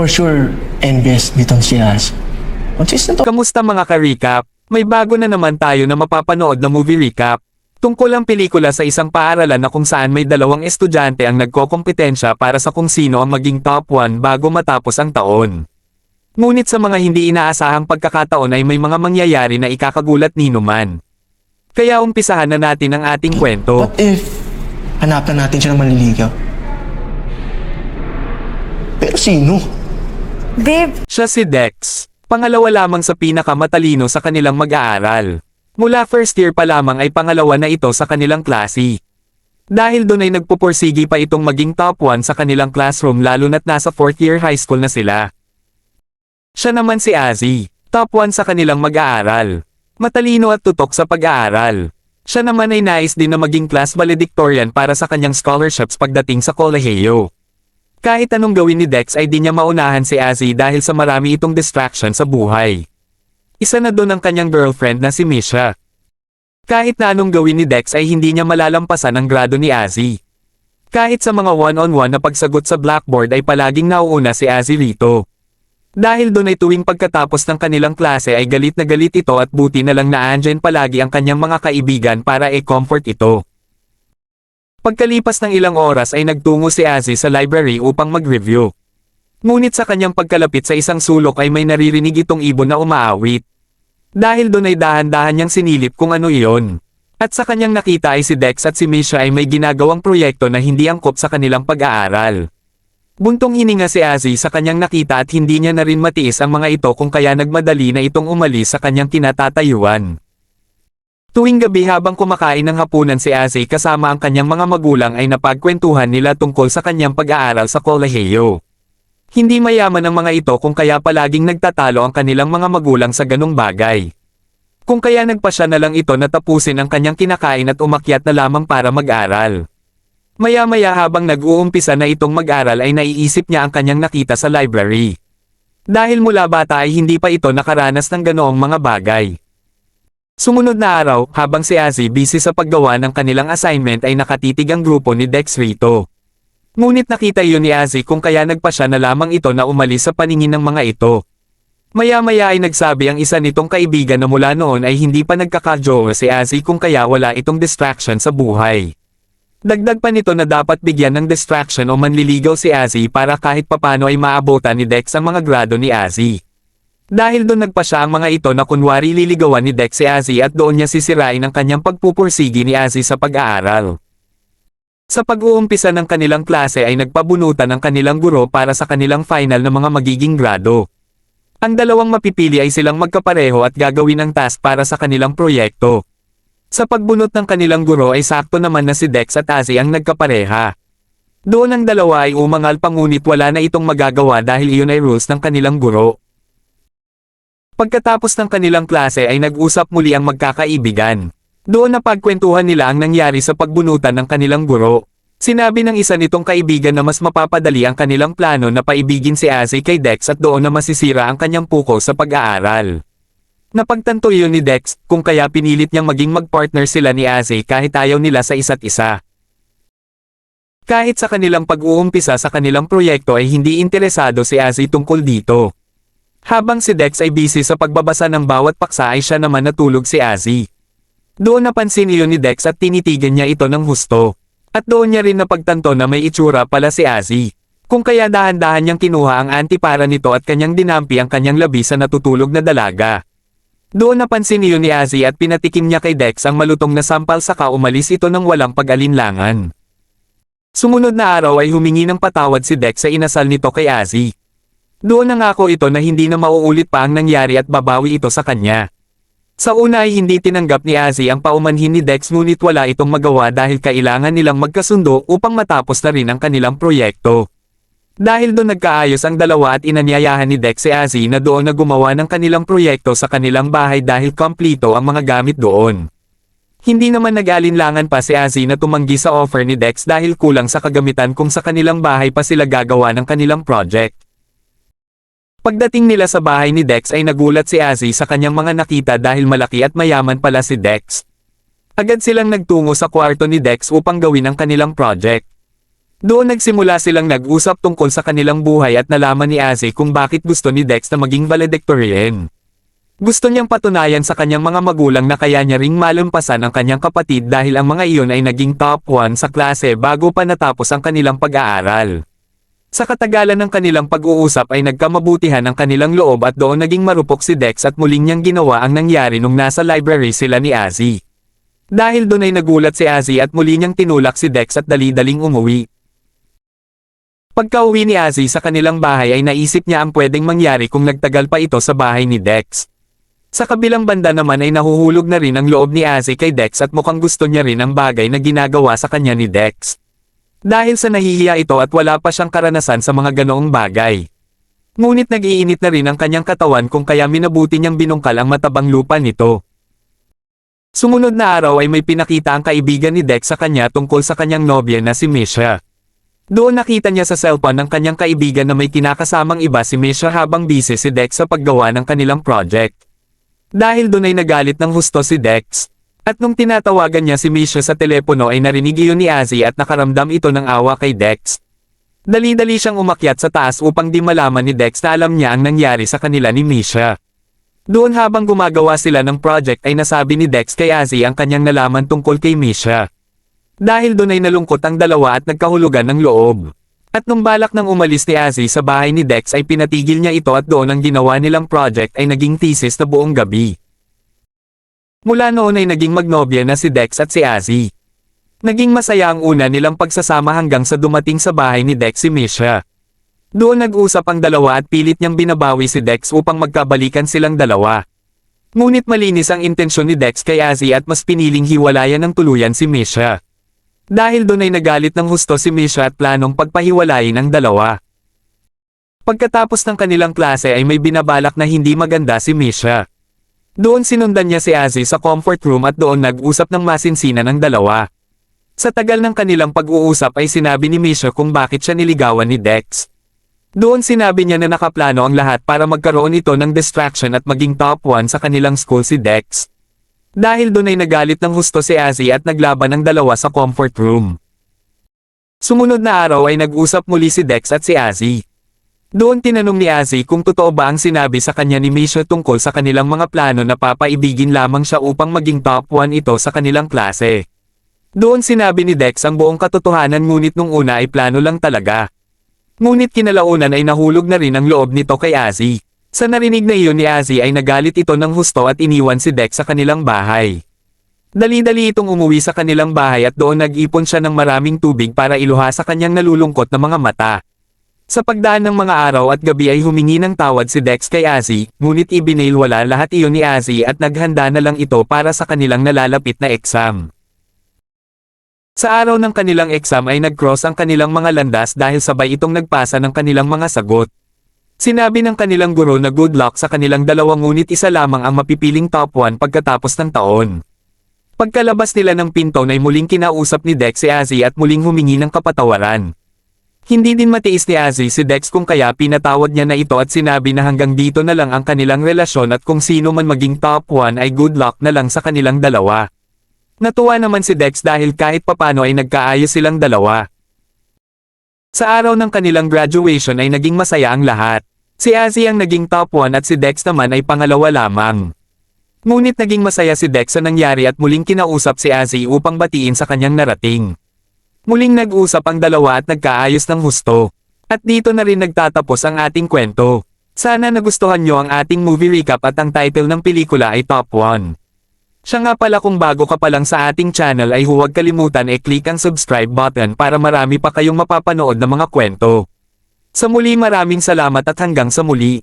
For sure, envious nitong si. Consistent Kamusta mga ka-recap? May bago na naman tayo na mapapanood na movie recap. Tungkol ang pelikula sa isang paaralan na kung saan may dalawang estudyante ang nagkokompetensya para sa kung sino ang maging top 1 bago matapos ang taon. Ngunit sa mga hindi inaasahang pagkakataon ay may mga mangyayari na ikakagulat ni Numan. Kaya umpisahan na natin ang ating kwento. What if hanapan natin siya ng manliligaw? Pero sino? Babe, Siya si Dex. Pangalawa lamang sa pinakamatalino sa kanilang mag-aaral. Mula first year pa lamang ay pangalawa na ito sa kanilang klase. Dahil doon ay nagpupursigi pa itong maging top 1 sa kanilang classroom lalo na't nasa 4th year high school na sila. Siya naman si Azzy, top 1 sa kanilang mag-aaral. Matalino at tutok sa pag-aaral. Siya naman ay nais din na maging class valedictorian para sa kanyang scholarships pagdating sa kolehiyo. Kahit anong gawin ni Dex ay di niya maunahan si Azzy dahil sa marami itong distraction sa buhay. Isa na doon ang kanyang girlfriend na si Misha. Kahit na anong gawin ni Dex ay hindi niya malalampasan ang grado ni Azzy. Kahit sa mga one-on-one na pagsagot sa blackboard ay palaging nauuna si Azzy rito. Dahil doon ay tuwing pagkatapos ng kanilang klase ay galit na galit ito at buti na lang na andyan palagi ang kanyang mga kaibigan para e-comfort ito. Pagkalipas ng ilang oras ay nagtungo si Azzy sa library upang mag-review. Ngunit sa kanyang pagkalapit sa isang sulok ay may naririnig itong ibon na umaawit. Dahil doon ay dahan-dahan niyang sinilip kung ano iyon. At sa kanyang nakita ay si Dex at si Misha ay may ginagawang proyekto na hindi angkop sa kanilang pag-aaral. Buntong hininga si Azzy sa kanyang nakita at hindi niya na rin matiis ang mga ito kung kaya nagmadali na itong umalis sa kanyang kinatatayuan. Tuwing gabi habang kumakain ng hapunan si Azzy kasama ang kanyang mga magulang ay napagkwentuhan nila tungkol sa kanyang pag-aaral sa kolehiyo. Hindi mayaman ang mga ito kung kaya palaging nagtatalo ang kanilang mga magulang sa ganong bagay. Kung kaya nagpa siya na lang ito na tapusin ang kanyang kinakain at umakyat na lamang para mag-aral. Maya-maya habang nag-uumpisa na itong mag-aral ay naiisip niya ang kanyang nakita sa library. Dahil mula bata ay hindi pa ito nakaranas ng ganoong mga bagay. Sumunod na araw, habang si Azzy busy sa paggawa ng kanilang assignment ay nakatitig ang grupo ni Dex rito. Ngunit nakita iyon ni Azzy kung kaya nagpa siya na lamang ito na umalis sa paningin ng mga ito. Maya-maya ay nagsabi ang isa nitong kaibigan na mula noon ay hindi pa nagkakajowa si Azzy kung kaya wala itong distraction sa buhay. Dagdag pa nito na dapat bigyan ng distraction o manliligaw si Azzy para kahit papano ay maabotan ni Dex ang mga grado ni Azzy. Dahil doon nagpa siya ang mga ito na kunwari liligawan ni Dex si Azzy at doon niya sisirain ang kanyang pagpupursigi ni Azzy sa pag-aaral. Sa pag-uumpisa ng kanilang klase ay nagpabunutan ang kanilang guro para sa kanilang final na mga magiging grado. Ang dalawang mapipili ay silang magkapareho at gagawin ang task para sa kanilang proyekto. Sa pagbunot ng kanilang guro ay sakto naman na si Dex at Azzy ang nagkapareha. Doon ang dalawa ay umangal pangunit wala na itong magagawa dahil iyon ay rules ng kanilang guro. Pagkatapos ng kanilang klase ay nag-usap muli ang magkakaibigan. Doon na pagkwentuhan nila ang nangyari sa pagbunutan ng kanilang guro. Sinabi ng isa nitong kaibigan na mas mapapadali ang kanilang plano na paibigin si Azzy kay Dex at doon na masisira ang kanyang puko sa pag-aaral. Napagtanto yun ni Dex kung kaya pinilit niyang maging magpartner sila ni Azzy kahit ayaw nila sa isa't isa. Kahit sa kanilang pag-uumpisa sa kanilang proyekto ay hindi interesado si Azzy tungkol dito. Habang si Dex ay busy sa pagbabasa ng bawat paksa ay siya naman natulog si Azzy. Doon napansin iyon ni Dex at tinitigan niya ito ng husto. At doon niya rin napagtanto na may itsura pala si Azzy. Kung kaya dahan-dahan niyang kinuha ang antipara nito at kanyang dinampi ang kanyang labi sa natutulog na dalaga. Doon napansin iyon ni Azzy at pinatikim niya kay Dex ang malutong na sampal saka umalis ito ng walang pag-alinlangan. Sumunod na araw ay humingi ng patawad si Dex sa inasal nito kay Azzy. Doon nangako ito na hindi na mauulit pa ang nangyari at babawi ito sa kanya. Sa una ay hindi tinanggap ni Azzy ang paumanhin ni Dex ngunit wala itong magawa dahil kailangan nilang magkasundo upang matapos na rin ang kanilang proyekto. Dahil doon nagkaayos ang dalawa at inanyayahan ni Dex si Azzy na doon na gumawa ng kanilang proyekto sa kanilang bahay dahil kompleto ang mga gamit doon. Hindi naman nag-alinlangan pa si Azzy na tumanggi sa offer ni Dex dahil kulang sa kagamitan kung sa kanilang bahay pa sila gagawa ng kanilang project. Pagdating nila sa bahay ni Dex ay nagulat si Azzy sa kanyang mga nakita dahil malaki at mayaman pala si Dex. Agad silang nagtungo sa kwarto ni Dex upang gawin ang kanilang project. Doon nagsimula silang nag-usap tungkol sa kanilang buhay at nalaman ni Aze kung bakit gusto ni Dex na maging valedictorian. Gusto niyang patunayan sa kanyang mga magulang na kaya niya ring malampasan ang kanyang kapatid dahil ang mga iyon ay naging top 1 sa klase bago pa natapos ang kanilang pag-aaral. Sa katagalan ng kanilang pag-uusap ay nagkamabutihan ang kanilang loob at doon naging marupok si Dex at muling niyang ginawa ang nangyari nung nasa library sila ni Azzy. Dahil doon ay nagulat si Azzy at muli niyang tinulak si Dex at dali-daling umuwi. Pagka-uwi ni Azzy sa kanilang bahay ay naisip niya ang pwedeng mangyari kung nagtagal pa ito sa bahay ni Dex. Sa kabilang banda naman ay nahuhulog na rin ang loob ni Azzy kay Dex at mukhang gusto niya rin ang bagay na ginagawa sa kanya ni Dex. Dahil sa nahihiya ito at wala pa siyang karanasan sa mga ganoong bagay. Ngunit nag-iinit na rin ang kanyang katawan kung kaya minabuti niyang binungkal ang matabang lupa nito. Sumunod na araw ay may pinakita ang kaibigan ni Dex sa kanya tungkol sa kanyang nobya na si Misha. Doon nakita niya sa cellphone ng kanyang kaibigan na may kinakasamang iba si Misha habang busy si Dex sa paggawa ng kanilang project. Dahil doon ay nagalit ng husto si Dex. At nung tinatawagan niya si Misha sa telepono ay narinig iyon ni Azzy at nakaramdam ito ng awa kay Dex. Dali-dali siyang umakyat sa taas upang di malaman ni Dex na alam niya ang nangyari sa kanila ni Misha. Doon habang gumagawa sila ng project ay nasabi ni Dex kay Azzy ang kanyang nalaman tungkol kay Misha. Dahil doon ay nalungkot ang dalawa at nagkahulugan ng loob. At nung balak nang umalis ni Azzy sa bahay ni Dex ay pinatigil niya ito at doon ang ginawa nilang project ay naging thesis na buong gabi. Mula noon ay naging magnobya na si Dex at si Azzy. Naging masaya ang una nilang pagsasama hanggang sa dumating sa bahay ni Dex si Misha. Doon nag-usap ang dalawa at pilit niyang binabawi si Dex upang magkabalikan silang dalawa. Ngunit malinis ang intensyon ni Dex kay Azzy at mas piniling hiwalayan ng tuluyan si Misha. Dahil doon ay nagalit ng husto si Misha at planong pagpahiwalayin ang dalawa. Pagkatapos ng kanilang klase ay may binabalak na hindi maganda si Misha. Doon sinundan niya si Azzy sa comfort room at doon nag-usap ng masinsinan ng dalawa. Sa tagal ng kanilang pag-uusap ay sinabi ni Misha kung bakit siya niligawan ni Dex. Doon sinabi niya na nakaplano ang lahat para magkaroon ito ng distraction at maging top 1 sa kanilang school si Dex. Dahil doon ay nagalit ng husto si Azzy at naglaban ang dalawa sa comfort room. Sumunod na araw ay nag-usap muli si Dex at si Azzy. Doon tinanong ni Azzy kung totoo ba ang sinabi sa kanya ni Misha tungkol sa kanilang mga plano na papaibigin lamang siya upang maging top 1 ito sa kanilang klase. Doon sinabi ni Dex ang buong katotohanan ngunit nung una ay plano lang talaga. Ngunit kinalaunan ay nahulog na rin ang loob nito kay Azzy. Sa narinig na iyon ni Azzy ay nagalit ito ng husto at iniwan si Dex sa kanilang bahay. Dali-dali itong umuwi sa kanilang bahay at doon nag-ipon siya ng maraming tubig para iluha sa kanyang nalulungkot na mga mata. Sa pagdaan ng mga araw at gabi ay humingi ng tawad si Dex kay Azzy, ngunit ibinailwala lahat iyon ni Azzy at naghanda na lang ito para sa kanilang nalalapit na exam. Sa araw ng kanilang exam ay nag-cross ang kanilang mga landas dahil sabay itong nagpasa ng kanilang mga sagot. Sinabi ng kanilang guro na good luck sa kanilang dalawang ngunit isa lamang ang mapipiling top 1 pagkatapos ng taon. Pagkalabas nila ng pinto ay muling kinausap ni Dex si Azzy at muling humingi ng kapatawaran. Hindi din matiis ni Azzy si Dex kung kaya pinatawad niya na ito at sinabi na hanggang dito na lang ang kanilang relasyon at kung sino man maging top 1 ay good luck na lang sa kanilang dalawa. Natuwa naman si Dex dahil kahit papano ay nagkaayos silang dalawa. Sa araw ng kanilang graduation ay naging masaya ang lahat. Si Azzy ang naging top 1 at si Dex naman ay pangalawa lamang. Ngunit naging masaya si Dex sa nangyari at muling kinausap si Azzy upang batiin sa kanyang narating. Muling nag-usap ang dalawa at nagkaayos ng husto. At dito na rin nagtatapos ang ating kwento. Sana nagustuhan nyo ang ating movie recap at ang title ng pelikula ay Top 1. Siya nga pala kung bago ka pa lang sa ating channel ay huwag kalimutan e-click ang subscribe button para marami pa kayong mapapanood na mga kwento. Sa muli maraming salamat at hanggang sa muli.